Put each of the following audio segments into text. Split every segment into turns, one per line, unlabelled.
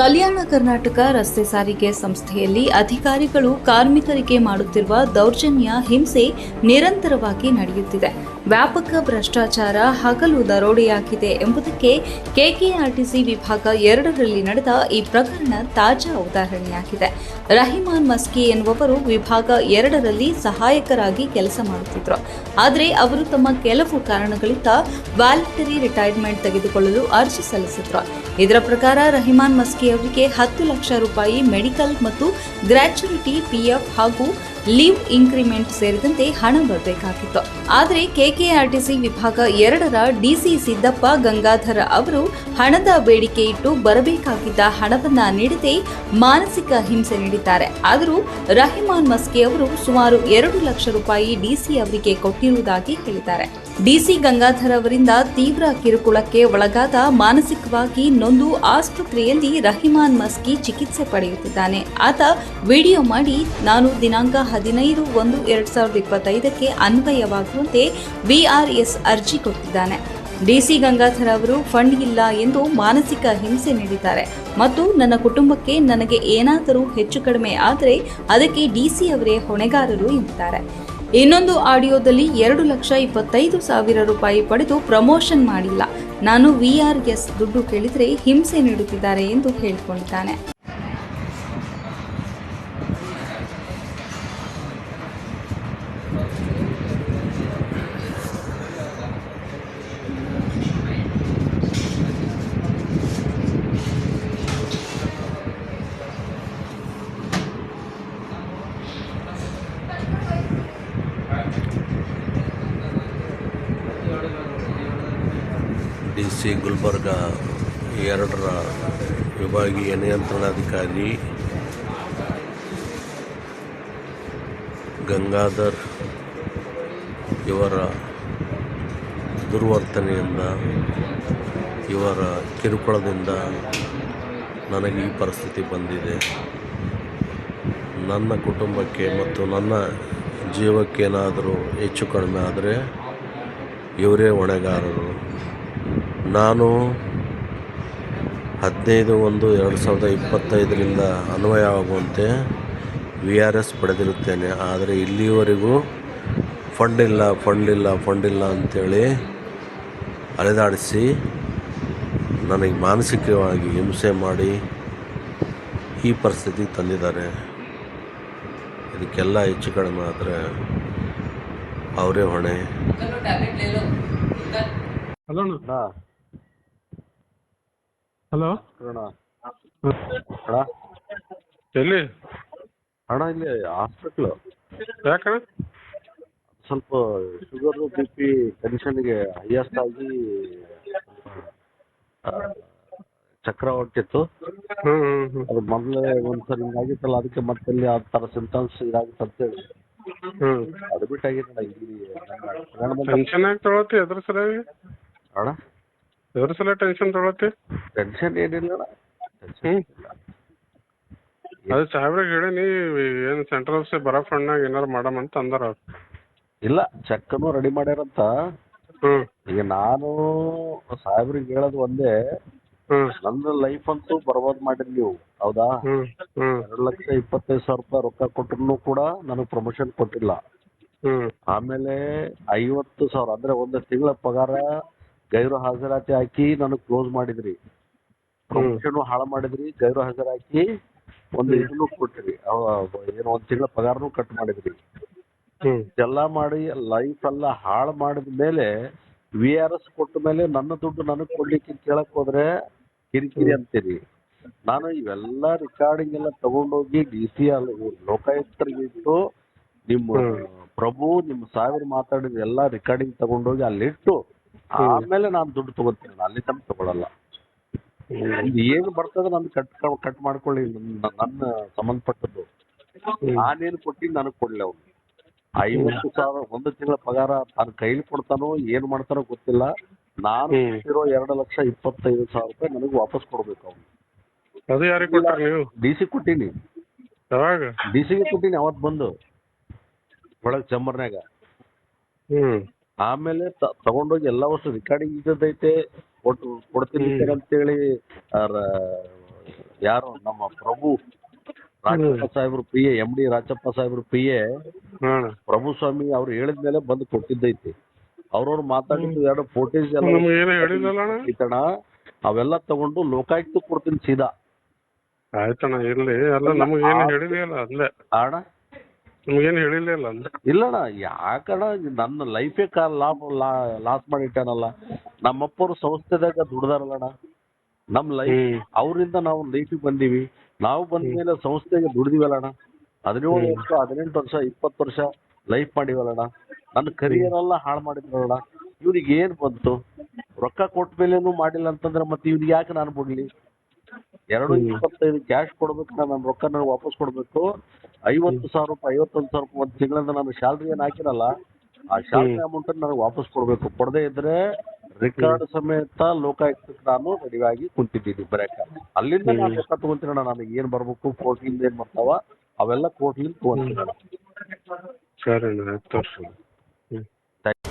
ಕಲ್ಯಾಣ ಕರ್ನಾಟಕ ರಸ್ತೆ ಸಾರಿಗೆ ಸಂಸ್ಥೆಯಲ್ಲಿ ಅಧಿಕಾರಿಗಳು ಕಾರ್ಮಿಕರಿಗೆ ಮಾಡುತ್ತಿರುವ ದೌರ್ಜನ್ಯ ಹಿಂಸೆ ನಿರಂತರವಾಗಿ ನಡೆಯುತ್ತಿದೆ. ವ್ಯಾಪಕ ಭ್ರಷ್ಟಾಚಾರ ಹಗಲು ದರೋಡೆಯಾಗಿದೆ ಎಂಬುದಕ್ಕೆ ಕೆಕೆಆರ್ಟಿಸಿ ವಿಭಾಗ ಎರಡರಲ್ಲಿ ನಡೆದ ಈ ಪ್ರಕರಣ ತಾಜಾ ಉದಾಹರಣೆಯಾಗಿದೆ. ರಹಿಮಾನ್ ಮಸ್ಕಿ ಎನ್ನುವರು ವಿಭಾಗ ಎರಡರಲ್ಲಿ ಸಹಾಯಕರಾಗಿ ಕೆಲಸ ಮಾಡುತ್ತಿದ್ದರು ಆದರೆ ಅವರು ತಮ್ಮ ಕೆಲವು ಕಾರಣಗಳಿಂದ ವ್ಯಾಲಿಟರಿ ರಿಟೈರ್ಮೆಂಟ್ ತೆಗೆದುಕೊಳ್ಳಲು ಅರ್ಜಿ ಸಲ್ಲಿಸಿದ್ರು. ಇದರ ಪ್ರಕಾರ ರಹಿಮಾನ್ ಮಸ್ಕಿ ಅವರಿಗೆ ಹತ್ತು ಲಕ್ಷ ರೂಪಾಯಿ ಮೆಡಿಕಲ್ ಮತ್ತು ಗ್ರ್ಯಾಚುಯಿಟಿ ಪಿಎಫ್ ಹಾಗೂ ಲೀವ್ ಇನ್ಕ್ರಿಮೆಂಟ್ ಸೇರಿದಂತೆ ಹಣ ಬರಬೇಕಾಗಿತ್ತು. ಆದರೆ ಕೆಕೆಆರ್ಟಿಸಿ ವಿಭಾಗ ಎರಡರ ಡಿಸಿ ಸಿದ್ದಪ್ಪ ಗಂಗಾಧರ ಅವರು ಹಣದ ಬೇಡಿಕೆ ಇಟ್ಟು ಬರಬೇಕಾಗಿದ್ದ ಹಣವನ್ನ ನೀಡದೆ ಮಾನಸಿಕ ಹಿಂಸೆ ನೀಡಿದ್ದಾರೆ. ಆದರೂ ರಹಿಮಾನ್ ಮಸ್ಕಿ ಅವರು ಸುಮಾರು ಎರಡು ಲಕ್ಷ ರೂಪಾಯಿ ಡಿಸಿ ಅವರಿಗೆ ಕೊಟ್ಟಿರುವುದಾಗಿ ಹೇಳಿದ್ದಾರೆ. ಡಿಸಿ ಗಂಗಾಧರ್ ಅವರಿಂದ ತೀವ್ರ ಕಿರುಕುಳಕ್ಕೆ ಒಳಗಾದ ಮಾನಸಿಕವಾಗಿ ನೊಂದು ಆಸ್ಪತ್ರೆಯಲ್ಲಿ ರಹಿಮಾನ್ ಮಸ್ಕಿ ಚಿಕಿತ್ಸೆ ಪಡೆಯುತ್ತಿದ್ದಾನೆ. ಆತ ವಿಡಿಯೋ ಮಾಡಿ, ನಾನು ದಿನಾಂಕ ಹದಿನೈದು ಒಂದು ಎರಡು ಸಾವಿರದ ಇಪ್ಪತ್ತೈದಕ್ಕೆ ಅನ್ವಯವಾಗುವಂತೆ ವಿಆರ್ಎಸ್ ಅರ್ಜಿ ಕೊಟ್ಟಿದ್ದಾನೆ. ಡಿಸಿ ಗಂಗಾಧರ್ ಅವರು, ಫಂಡ್ ಇಲ್ಲ ಎಂದು ಮಾನಸಿಕ ಹಿಂಸೆ ನೀಡಿದ್ದಾರೆ. ಮತ್ತು ನನ್ನ ಕುಟುಂಬಕ್ಕೆ ನನಗೆ ಏನಾದರೂ ಹೆಚ್ಚು ಕಡಿಮೆ ಆದರೆ ಅದಕ್ಕೆ ಡಿಸಿ ಅವರೇ ಹೊಣೆಗಾರರು ಎಂದಿದ್ದಾರೆ. ಇನ್ನೊಂದು ಆಡಿಯೋದಲ್ಲಿ ಎರಡು ಲಕ್ಷ ಇಪ್ಪತ್ತೈದು ಸಾವಿರ ರೂಪಾಯಿ ಪಡೆದು ಪ್ರಮೋಷನ್ ಮಾಡಿಲ್ಲ. ನಾನು ವಿಆರ್ಎಸ್ ದುಡ್ಡು ಕೇಳಿದರೆ ಹಿಂಸೆ ನೀಡುತ್ತಿದ್ದಾರೆ ಎಂದು ಹೇಳಿಕೊಂಡಿದ್ದಾನೆ
ಡಿ ಸಿ ಗುಲ್ಬರ್ಗ ಎರಡರ ವಿಭಾಗೀಯ ನಿಯಂತ್ರಣಾಧಿಕಾರಿ ಗಂಗಾಧರ್ ಇವರ ದುರ್ವರ್ತನೆಯಿಂದ, ಇವರ ಕಿರುಕುಳದಿಂದ ನನಗೆ ಈ ಪರಿಸ್ಥಿತಿ ಬಂದಿದೆ. ನನ್ನ ಕುಟುಂಬಕ್ಕೆ ಮತ್ತು ನನ್ನ ಜೀವಕ್ಕೇನಾದರೂ ಹೆಚ್ಚು ಕಡಿಮೆ ಆದರೆ ಇವರೇ ಹೊಣೆಗಾರರು. ನಾನು ಹದಿನೈದು ಒಂದು ಎರಡು ಸಾವಿರದ ಇಪ್ಪತ್ತೈದರಿಂದ ಅನ್ವಯ ಆಗುವಂತೆ ವಿ ಆರ್ ಎಸ್ ಪಡೆದಿರುತ್ತೇನೆ. ಆದರೆ ಇಲ್ಲಿಯವರೆಗೂ ಫಂಡ್ ಇಲ್ಲ ಫಂಡ್ ಇಲ್ಲ ಫಂಡ್ ಇಲ್ಲ ಅಂಥೇಳಿ ಅಲೆದಾಡಿಸಿ ನನಗೆ ಮಾನಸಿಕವಾಗಿ ಹಿಂಸೆ ಮಾಡಿ ಈ ಪರಿಸ್ಥಿತಿಗೆ ತಂದಿದ್ದಾರೆ. ಇದಕ್ಕೆಲ್ಲ ಹೆಚ್ಚು ಕಡಿಮೆ ಆದರೆ ಅವರೇ ಹೊಣೆ.
ಹಲೋ ಅಣ್ಣ. ಹಲೋ.
ಅಣ್ಣ.
ಎಲ್ಲಿ?
ಅಣ್ಣ ಇಲ್ಲಿ ಹಾಸ್ಪಿಟ್ಲು
ಯಾಕಣ್ಣ?
ಸ್ವಲ್ಪ ಶುಗರ್ ಬಿ ಪಿ ಟೆನ್ಷನ್ಗೆ ಹೈಯೆಸ್ಟ್ ಆಗಿ ಚಕ್ರ ಹೊಟ್ಟಿತ್ತು ಅದು ಮೊದಲೇ ಒಂದ್ಸರಿ ಹಿಂಗಾಗಿತ್ತಲ್ಲ ಅದಕ್ಕೆ ಮತ್ತೆ ಇಲ್ಲಿ ಆ ತರ ಸಿಂಪ್ಟಮ್ಸ್ ಇದಾಗುತ್ತೆ ಅಂತೇಳಿ ಅಡ್ಮಿಟ್ ಆಗಿರಲಿಲ್ಲ ಇಲ್ಲಿ
ಟೆನ್ಷನ್ ಆಗಿ ತಗೊಳತ್ತೆ ಎದ್ರ ಸಲುವಾಗಿ
ಅಣ್ಣ?
ಇವ್ರ ಸಲ ಟೆನ್ಷನ್ ತೊಗೊಳತ್ತಿ.
ಟೆನ್ಷನ್ ಏನಿಲ್ಲ ಅಣ್ಣ. ಟೆನ್ಷನ್
ಹ್ಞೂ
ಇಲ್ಲ
ಅದು ಸಾಹೇಬ್ರಿಗೆ ಹೇಳೀನಿ ಏನು ಸೆಂಟ್ರಲ್ ಆಫೀಸ್ ಬರೋ ಫಂಡ್ನಾಗ ಏನಾರು ಮಾಡಮ್ ಅಂತ ಅಂದಾರ? ಅವ್ರು
ಇಲ್ಲ ಚೆಕ್ಕನ್ನು ರೆಡಿ ಮಾಡ್ಯಾರಂತ.
ಹ್ಞೂ
ಈಗ ನಾನು ಸಾಹೇಬ್ರಿಗೆ ಹೇಳೋದು ಒಂದೇ
ಹ್ಞೂ
ನನ್ನ ಲೈಫ್ ಅಂತೂ ಬರ್ಬಾದ್ ಮಾಡಿದ್ ನೀವು. ಹೌದಾ?
ಹ್ಞೂ ಹ್ಞೂ
ಎರಡು ಲಕ್ಷ ಇಪ್ಪತ್ತೈದು ಸಾವಿರ ರೂಪಾಯಿ ರೊಕ್ಕ ಕೊಟ್ಟರು ಕೂಡ ನನಗೆ ಪ್ರಮೋಷನ್ ಕೊಟ್ಟಿಲ್ಲ.
ಹ್ಞೂ
ಆಮೇಲೆ ಐವತ್ತು ಸಾವಿರ ಅಂದ್ರೆ ಒಂದು ತಿಂಗಳ ಪಗಾರ ಗೈರು ಹಾಜರಾತಿ ಹಾಕಿ ನನಗೆ ಕ್ಲೋಸ್ ಮಾಡಿದ್ರಿ. ಪ್ರಮೋಷನ್ ಹಾಳು ಮಾಡಿದ್ರಿ ಗೈರು ಹಾಜರಾಕಿ ಒಂದು ಇದನ್ನು ಕೊಟ್ರಿ. ಏನೋ ಒಂದ್ ತಿಂಗಳ ಪಗಾರನು ಕಟ್ ಮಾಡಿದ್ರಿ. ಇದೆಲ್ಲ ಮಾಡಿ ಲೈಫ್ ಎಲ್ಲ ಹಾಳು ಮಾಡಿದ ಮೇಲೆ ವಿ ಆರ್ ಎಸ್ ಕೊಟ್ಟ ಮೇಲೆ ನನ್ನ ದುಡ್ಡು ನನಗೆ ಕೊಡ್ಲಿಕ್ಕೆ ಕೇಳಕ್ ಹೋದ್ರೆ ಕಿರಿಕಿರಿ ಅಂತೀರಿ. ನಾನು ಇವೆಲ್ಲ ರೆಕಾರ್ಡಿಂಗ್ ಎಲ್ಲ ತಗೊಂಡೋಗಿ ಡಿ ಸಿ ಲೋಕಾಯುಕ್ತರಿಗೆ ಇಟ್ಟು ನಿಮ್ಮ ಪ್ರಭು ನಿಮ್ಮ ಸಾವಿರ ಮಾತಾಡಿದ ಎಲ್ಲ ರೆಕಾರ್ಡಿಂಗ್ ತಗೊಂಡೋಗಿ ಅಲ್ಲಿಟ್ಟು ಆಮೇಲೆ ನಾನು ದುಡ್ಡು ತಗೋತೀನಿ ಅಲ್ಲಿ ತನಕ ತಗೊಳಲ್ಲ. ಇದು ಏನು ಬರ್ತದ ನಾನು ಕಟ್ ಕಟ್ ಮಾಡ್ಕೊಳ್ಳಿ ನನ್ನ ನನ್ನ ಸಂಬಂಧಪಟ್ಟದ್ದು. ನಾನೇನು ಕೊಟ್ಟಿದ್ದು ನನಗೆ ಕೊಡ್ಲಿ ಅವ್ನು ಐವತ್ತು ಸಾವಿರ ಒಂದು ತಿಂಗಳ ಪಗಾರ ತಾನು ಕೈಲಿ ಕೊಡ್ತಾನೋ ಏನ್ ಮಾಡ್ತಾನೋ ಗೊತ್ತಿಲ್ಲ. ನಾನು
ಹ್ಮ್.
ಕೊಟ್ಟಿರೋ ಎರಡು ಲಕ್ಷ ಇಪ್ಪತ್ತೈದು ಸಾವಿರ ರೂಪಾಯಿ ನನಗೆ ವಾಪಸ್ ಕೊಡ್ಬೇಕು ಅವ್ನು
ಅದು ಯಾರಿಗೆ ಕೊಟ್ಟಾರ ನೀವು?
ಡಿ ಸಿ ಕೊಟ್ಟಿನಿ.
ಯಾವಾಗ?
ಡಿ ಸಿಗೆ ಕೊಟ್ಟಿನಿ ಅವತ್ತು ಬಂದು. ಒಳಗ್ ಚಂಬರ್ನ್ಯಾಗ.
ಹ್ಞೂ
ಆಮೇಲೆ ತಗೊಂಡೋಗಿ ಎಲ್ಲಾ ವರ್ಷ ರೆಕಾರ್ಡಿಂಗ್ ಇದ್ದದೈತೆ ಕೊಟ್ಟು ಕೊಡ್ತೀನಿ
ಅಂತ
ಅಂತೇಳಿ ಯಾರು ನಮ್ಮ ಪ್ರಭು ರಾಜಪ್ಪ ಸಾಹೇಬ್ರು P A M D Rajappa ಸಾಹೇಬ್ರು ಪಿ ಎ ಪ್ರಭು ಸ್ವಾಮಿ ಅವ್ರು ಹೇಳಿದ ಮೇಲೆ ಬಂದು ಕೊಟ್ಟಿದ್ದೈತಿ. ಅವ್ರವ್ರು ಮಾತಾಡಿದ್ದು ಎರಡು ಫೋಟೇಜ್ ಎಲ್ಲ ಅವೆಲ್ಲ ತಗೊಂಡು ಲೋಕಾಯುಕ್ತ ಕೊಡ್ತೀನಿ ಸೀದಾ.
ಆಯ್ತಣ್ಣ ಇರ್ಲಿ. ಅಲ್ಲ ನಮಗೇನು ಅಲ್ಲ. ಅಂದೆ
ಅಣ್ಣ
ನಮಗೇನು ಹೇಳಿಲ್ಲ ಅಂದೆ
ಇಲ್ಲಣ್ಣ ಯಾಕಣ್ಣ ನನ್ನ ಲೈಫೇ ಕಾ ಲಾಭ ಲಾಸ್ ಮಾಡಿಟ್ಟಾನಲ್ಲ. ನಮ್ಮಪ್ಪರು ಸಂಸ್ಥೆದಾಗ ದುಡ್ದಾರಲ್ಲಣ್ಣ. ನಮ್ಮ ಲೈಫ್ ಅವರಿಂದ ನಾವು ಲೈಫಿಗೆ ಬಂದೀವಿ. ನಾವು ಬಂದ ಮೇಲೆ ಸಂಸ್ಥೆಗೆ ದುಡ್ದಿವಲ್ಲಣ್ಣ. ಹದಿನೇಳು ವರ್ಷ ಹದಿನೆಂಟು ವರ್ಷ ಇಪ್ಪತ್ತು ವರ್ಷ ಲೈಫ್ ಮಾಡಿವಲ್ಲಣ್ಣ. ನನ್ನ ಕರಿಯರ್ ಎಲ್ಲ ಹಾಳು ಮಾಡಿದ್ರಲ್ಲ ಇವ್ರಿಗೆ ಏನ್ ಬಂತು? ರೊಕ್ಕ ಕೊಟ್ಟ ಮೇಲೇನು ಮಾಡಿಲ್ಲ ಅಂತಂದ್ರೆ ಮತ್ತೆ ಇವ್ರಿಗೆ ಯಾಕೆ ನಾನು ಬಿಡ್ಲಿ? ಎರಡು ಇಪ್ಪತ್ತೈದು ಕ್ಯಾಶ್ ಕೊಡ್ಬೇಕು ನಾನು ರೊಕ್ಕ ನನಗೆ ವಾಪಸ್ ಕೊಡ್ಬೇಕು. ಐವತ್ತು ಸಾವಿರ ರೂಪಾಯಿ ಐವತ್ತೊಂದು ಸಾವಿರ ರೂಪಾಯಿ ಒಂದು ತಿಂಗಳಿಂದ ನಾನು ಸ್ಯಾಲ್ರಿ ಏನು ಹಾಕಿರಲ್ಲ ಆ ಸ್ಯಾಲ್ರಿ ಅಮೌಂಟ್ ನನಗೆ ವಾಪಸ್ ಕೊಡ್ಬೇಕು. ಕೊಡದೇ ಇದ್ರೆ ರೆಕಾರ್ಡ್ ಸಮೇತ ಲೋಕಾಯುಕ್ತಕ್ಕೆ ನಾನು ರೆಡಿಯಾಗಿ ಕುಂತಿದ್ದೀನಿ ಬರಕ ಅಲ್ಲಿಂದ ನಾನು ರೊಕ್ಕ ತಗೊಂತೀನಣ್ಣ ನನಗೆ ಏನ್ ಬರ್ಬೇಕು ಕೋರ್ಟ್ಲಿಂದ ಏನ್ ಬರ್ತಾವ ಅವೆಲ್ಲ ಕೋರ್ಟ್ಲಿಂದ ತಗೊಂತೀನಣ್ಣ
ಸರಿ ಅಣ್ಣ ತೋರಿಸಿ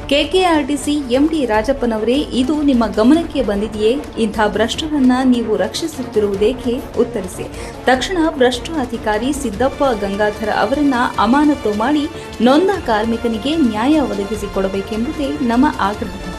ಕೆಕೆಆರ್ಟಿಸಿ ಎಂಡಿ ರಾಜಪ್ಪನವರೇ, ಇದು ನಿಮ್ಮ ಗಮನಕ್ಕೆ ಬಂದಿದೆಯೇ? ಇಂಥ ಭ್ರಷ್ಟರನ್ನ ನೀವು ರಕ್ಷಿಸುತ್ತಿರುವುದೇಕೆ? ಉತ್ತರಿಸಿ. ತಕ್ಷಣ ಭ್ರಷ್ಟ ಅಧಿಕಾರಿ ಸಿದ್ದಪ್ಪ ಗಂಗಾಧರ ಅವರನ್ನ ಅಮಾನತು ಮಾಡಿ ನೊಂದ ಕಾರ್ಮಿಕನಿಗೆ ನ್ಯಾಯ ಒದಗಿಸಿಕೊಡಬೇಕೆಂಬುದೇ ನಮ್ಮ ಆಗ್ರಹ.